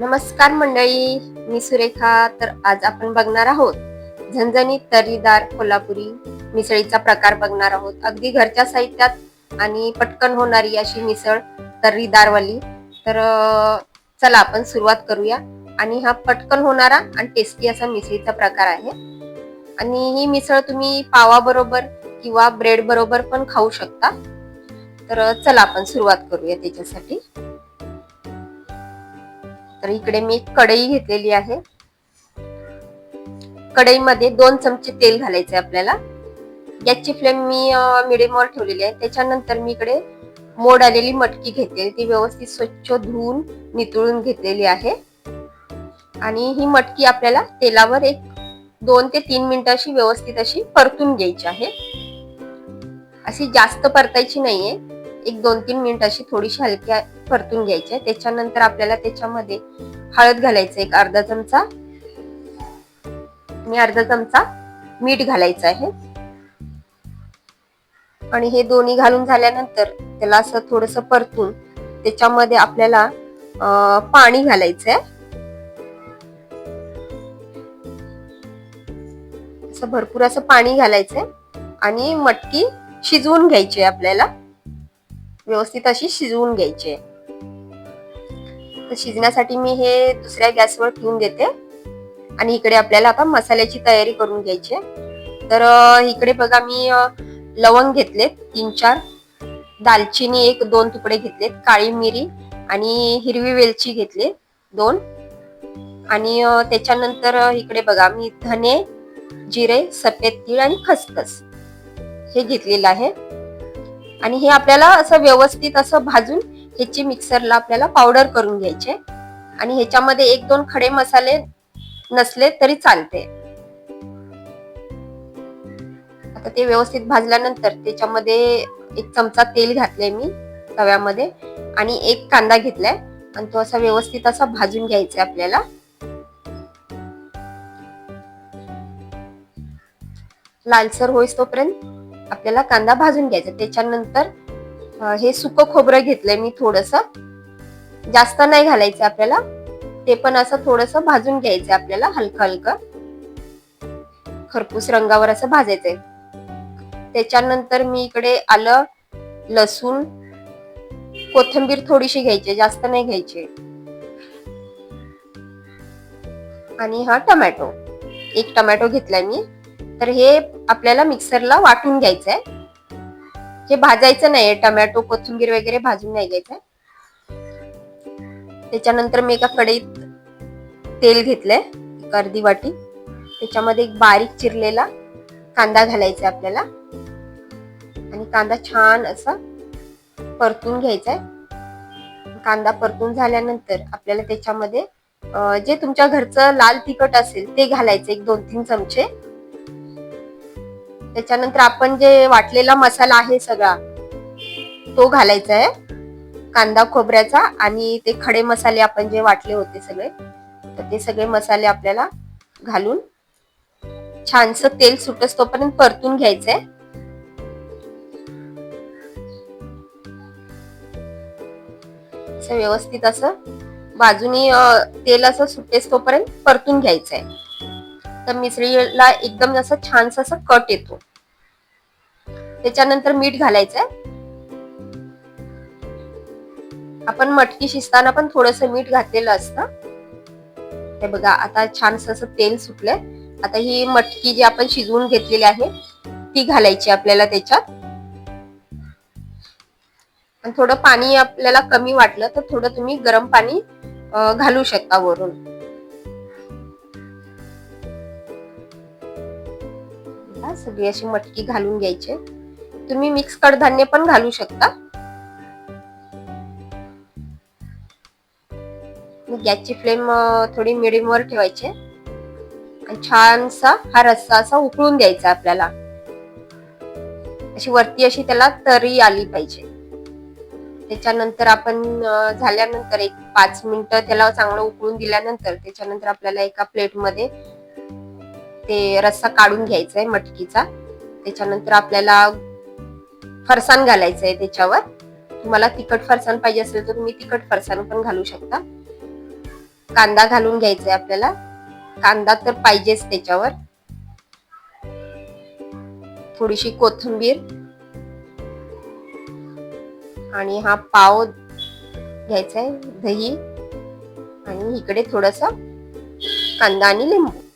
नमस्कार मंडळी मी सुरेखा. तर आज आपण बघणार आहोत झणझणीत तर्रीदार कोल्हापुरी मिसळीचा प्रकार बघणार आहोत. अगदी घरच्या साहित्यात आणि पटकन होणारी अशी मिसळ तर्रीदारवाली तर चला आपण सुरुवात करूया. आणि हा पटकन होणारा आणि टेस्टी असा मिसळीचा प्रकार आहे. आणि ही मिसळ तुम्ही पावाबरोबर किंवा ब्रेड बरोबर पण खाऊ शकता. तर चला आपण सुरुवात करूया त्याच्यासाठी. तर इकडे मी कढई घेतलेली आहे. कढईमध्ये दोन चमचे तेल घालायचे आपल्याला. गॅसची फ्लेम मी मिडियमवर ठेवलेली आहे. त्याच्यानंतर मी इकडे मोड आलेली मटकी घेते. ती व्यवस्थित स्वच्छ धुवून नितळून घेतलेली आहे. आणि ही मटकी आपल्याला तेलावर एक दोन ते तीन मिनिटं अशी व्यवस्थित अशी परतून घ्यायची आहे. अशी जास्त परतायची नाहीये. एक दोन तीन मिनिट अशी थोडीशी हलक्या परतून घ्यायची त्याच्यानंतर आपल्याला त्याच्यामध्ये हळद घालायचं एक अर्धा चमचा. आणि अर्धा चमचा मीठ घालायचं आहे. आणि हे दोन्ही घालून झाल्यानंतर त्याला असं थोडस परतून त्याच्यामध्ये आपल्याला पाणी पाणी घालायचंय. असं भरपूर असं पाणी घालायचंय. आणि मटकी शिजवून घ्यायची आहे आपल्याला. व्यवस्थित अशी शिजवून घ्यायची आहे. तर शिजण्यासाठी मी हे दुसऱ्या गॅसवर ठेवून देते. आणि इकडे आपल्याला आता मसाल्याची तयारी करून घ्यायची आहे. तर इकडे बघा मी लवंग घेतलेत तीन चार. दालचिनी एक दोन तुकडे घेतलेत काळी मिरी आणि हिरवी वेलची घेतले दोन. आणि त्याच्यानंतर इकडे बघा मी धने जिरे सफेद तीळ आणि खसखस हे घेतलेलं आहे. आणि हे आपल्याला असं व्यवस्थित असं भाजून ह्याची मिक्सरला आपल्याला पावडर करून घ्यायचे. आणि ह्याच्यामध्ये एक दोन खडे मसाले नसले तरी चालते. आता ते व्यवस्थित भाजल्यानंतर त्याच्यामध्ये एक चमचा तेल घातलंय मी तव्यामध्ये आणि एक कांदा घेतलाय. आणि तो असा व्यवस्थित असा भाजून घ्यायचा आपल्याला. लालसर होईस तोपर्यंत आपल्याला कांदा भाजून घ्यायचा. त्याच्यानंतर हे सुकं खोबरं घेतलंय मी थोडस. जास्त नाही घालायचं आपल्याला. ते पण असं थोडस भाजून घ्यायचं आपल्याला हलकं हलकं. खरपूस रंगावर असं भाजायचंय. त्याच्यानंतर मी इकडे आलं लसूण कोथिंबीर थोडीशी घ्यायची जास्त नाही घ्यायची. आणि हा टमॅटो. एक टमॅटो घेतलाय मी. तर हे आपल्याला मिक्सरला वाटून घ्यायचंय. हे भाजायचं नाहीये टमॅटो कोथिंबीर वगैरे भाजून नाही घ्यायचंय. त्याच्यानंतर मी एका कढईत तेल घेतलंय एक अर्धी वाटी. त्याच्यामध्ये एक बारीक चिरलेला कांदा घालायचा आपल्याला. आणि कांदा छान असा परतून घ्यायचा आहे कांदा परतून झाल्यानंतर आपल्याला त्याच्यामध्ये जे तुमच्या घरचं लाल तिखट असेल ते घालायचं एक दोन तीन चमचे. त्याच्यानंतर आपण जे वाटलेला मसाला आहे सगळा तो घालायचा आहे. कांदा खोबऱ्याचा आणि ते खडे मसाले आपण जे वाटले होते सगळे तर ते सगळे मसाले आपल्याला घालून छानस तेल सुटस तोपर्यंत परतून घ्यायचंय. असं व्यवस्थित असं बाजूनी तेल असं सुटेस तोपर्यंत परतून घ्यायचंय. तर मिसळीला एकदम असं छानस असं कट येतो. त्याच्यानंतर मीठ घालायचंय. आपण मटकी शिजताना पण थोडस मीठ घातलेलं असतं. हे बघा आता छानस असं तेल सुटलंय. आता ही मटकी जी आपण शिजवून घेतलेली आहे ती घालायची आपल्याला त्याच्यात. आणि थोडं पाणी आपल्याला कमी वाटलं तर थोडं तुम्ही गरम पाणी घालू शकता वरून. बघा, सगळी अशी मटकी घालून घ्यायची. तुम्ही मिक्स कडधान्य पण घालू शकता. गॅसची फ्लेम थोडी मिडियम वर ठेवायची. आणि छानसा हा रस्सा असा उकळून द्यायचा आपल्याला. अशी वरती अशी त्याला तरी आली पाहिजे. त्याच्यानंतर आपण झाल्यानंतर एक पाच मिनिटं त्याला चांगलं उकळून दिल्यानंतर त्याच्यानंतर आपल्याला एका प्लेटमध्ये ते रस्सा काढून घ्यायचा आहे मटकीचा. त्याच्यानंतर आपल्याला फरसाण घालायचं आहे त्याच्यावर. तुम्हाला तिखट फरसाण पाहिजे असेल तर तुम्ही तिखट फरसाण पण घालू शकता. कांदा घालून घ्यायचा आहे आपल्याला. कांदा तर पाहिजेच त्याच्यावर. थोडीशी कोथिंबीर. आणि हा पाव घ्यायचा आहे दही. आणि इकडे थोडस कांदा आणि लिंबू.